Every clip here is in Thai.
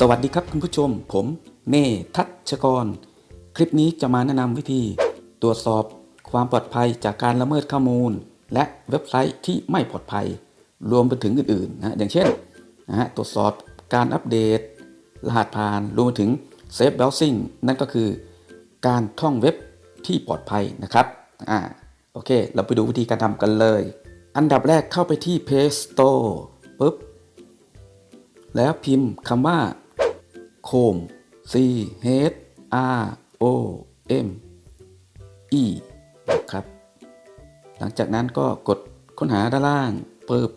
สวัสดีครับคุณผู้ชม ผมเนทัชกร คลิปนี้จะมาแนะนำวิธี ตรวจสอบความปลอดภัยจากการละเมิดข้อมูล และเว็บไซต์ที่ไม่ปลอดภัย รวมไปถึงอื่นๆนะอย่างเช่นนะฮะตรวจสอบการอัปเดต รหัสผ่านรวมไปถึงเซฟเบราว์ซิ่งนั่นก็คือการท่องเว็บที่ปลอดภัยนะครับอ่าโอเค เราไปดูวิธีการทำกันเลย อันดับแรกเข้าไปที่ Play Store ปุ๊บแล้วพิมพ์คำว่า chrome c h r o m e นะครับ หลังจากนั้นก็กดค้นหาด้านล่างเปึ๊บ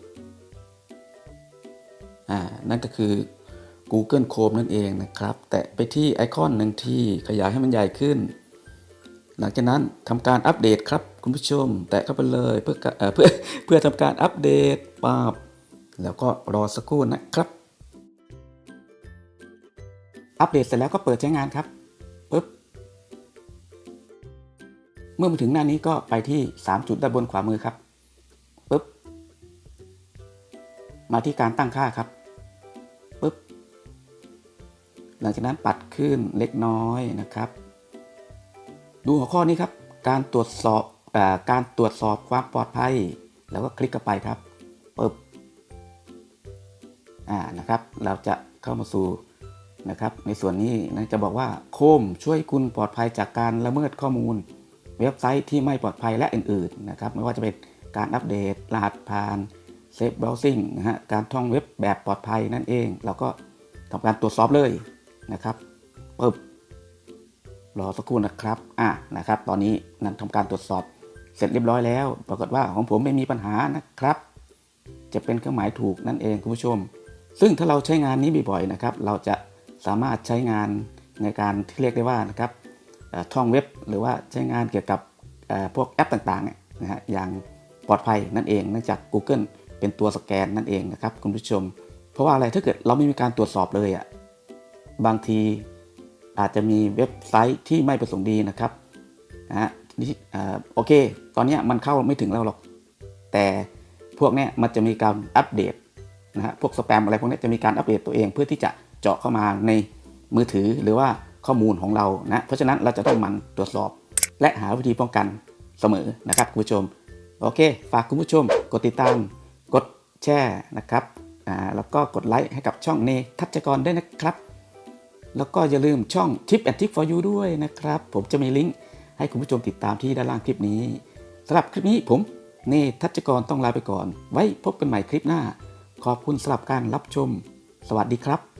อ่า นั่นก็คือ Google Chrome นั่นเองนะครับ แตะไปที่ไอคอนหนึ่งที่ขยายให้มันใหญ่ขึ้น หลังจากนั้นทำการอัปเดตครับคุณผู้ชม แตะเข้าไปเลยเพื่อเพื่อเพื่อทำการอัปเดตปั๊บแล้วก็รอสักครู่นะครับ อัปเดตเสร็จแล้วก็เปิดใช้งานครับปึ๊บเมื่อมาถึงหน้านี้ก็ไปที่ 3 จุดด้านบนขวามือครับปึ๊บมาที่การตั้งค่าครับปึ๊บหลังจากนั้นปัดขึ้นเล็กน้อยนะครับ ดูหัวข้อนี้ครับ การตรวจสอบอการตรวจสอบความปลอดภัย แล้วก็คลิกเข้าไปครับปึ๊บอ่านะครับ เราจะเข้ามาสู่ นะครับ ในส่วนนี้นะจะบอกว่าโคมช่วยคุณปลอดภัยจากการละเมิดข้อมูล เว็บไซต์ที่ไม่ปลอดภัยและอื่นๆนะครับไม่ว่าจะเป็นการอัปเดตรหัสผ่านเซฟเบราว์ซิ่งนะฮะการท่องเว็บแบบปลอดภัยนั่นเอง เราก็ทำการตรวจสอบเลยนะครับปึ๊บรอสักครู่นะครับอะนะครับ ตอนนี้นั้นทำการตรวจสอบเสร็จเรียบร้อยแล้ว ปรากฏว่าของผมไม่มีปัญหานะครับ จะเป็นเครื่องหมายถูกนั่นเองคุณผู้ชม ซึ่งถ้าเราใช้งานนี้บ่อยๆนะครับ เราจะ สามารถใช้งานในการที่เรียกได้ว่านะครับท่องเว็บหรือว่าใช้งานเกี่ยวกับพวกแอปต่างๆเนี่ยนะฮะอย่างปลอดภัยนั่นเองเนื่องจาก Google เป็นตัวสแกนนั่นเองนะครับคุณผู้ชม เพราะว่าอะไรถ้าเกิดเราไม่มีการตรวจสอบเลยอะ่ะบางทีอาจจะมีเว็บไซต์ที่ไม่ประสงค์ดีนะครับนะฮะนี่อ่อโอเค ตอนนี้มันเข้าไม่ถึงเราหรอก แต่พวกเนี้ยมันจะมีการอัปเดตนะฮะพวกสแปมอะไรพวกนี้จะมีการอัปเดตตัวเองเพื่อที่จะ เจาะเข้ามาในมือถือหรือว่าข้อมูลของเรานะเพราะฉะนั้นเราจะต้องมันตรวจสอบ และหาวิธีป้องกันเสมอนะครับคุณผู้ชม โอเค ฝากคุณผู้ชม กดติดตาม กดแชร์นะครับอ่าแล้วก็กดไลค์ให้กับช่องเนทัชกรด้วยนะครับ แล้วก็อย่าลืมช่อง Tip and Tip for you ด้วยนะครับ ผมจะมีลิงก์ให้คุณผู้ชมติดตามที่ด้านล่างคลิปนี้สำหรับคลิปนี้ผมเนทัชกรต้องลาไปก่อน ไว้พบกันใหม่คลิปหน้า ขอบคุณสำหรับการรับชม สวัสดีครับ